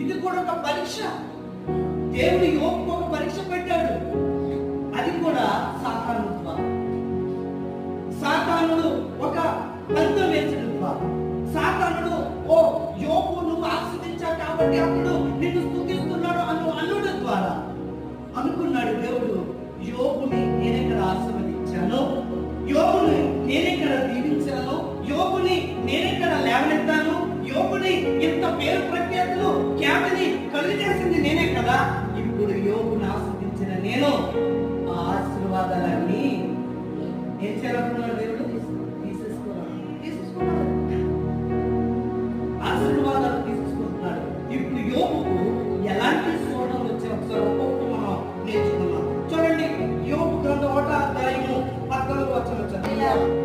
ఇది కూడా ఒక పరీక్ష. దేవుడు యోగకు ఒక పరీక్ష పెట్టాడు. అది కూడా సాతాను సాతానుడు ఒక పెద్ద వేసడం సాతానుడు ఓ యోగు నువ్వు ఆస్వాదించావు కాబట్టి అప్పుడు నిన్ను స్థుతిస్తున్నాడు అను అల్లుడు ద్వారా అనుకున్నాడు దేవుడు. యోగుని సృష్టి చేసింది నేనే కదా. ఇప్పుడు యోగును ఆస్వాదించిన నేను ఆ ఆశీర్వాదాలన్నీ ఏం చేయాలనుకున్నాడు దేవుడు? తీసేసుకోవాలి ఆశీర్వాదాలు తీసుకుంటున్నాడు ఇప్పుడు యోగుకు ఎలాంటి సోదరులు వచ్చే ఒకసారి ఒక్కొక్కటి మనం నేర్చుకున్నాం చూడండి యోగు గ్రంథం ఒకట అధ్యాయము పద్నాలుగు వచ్చిన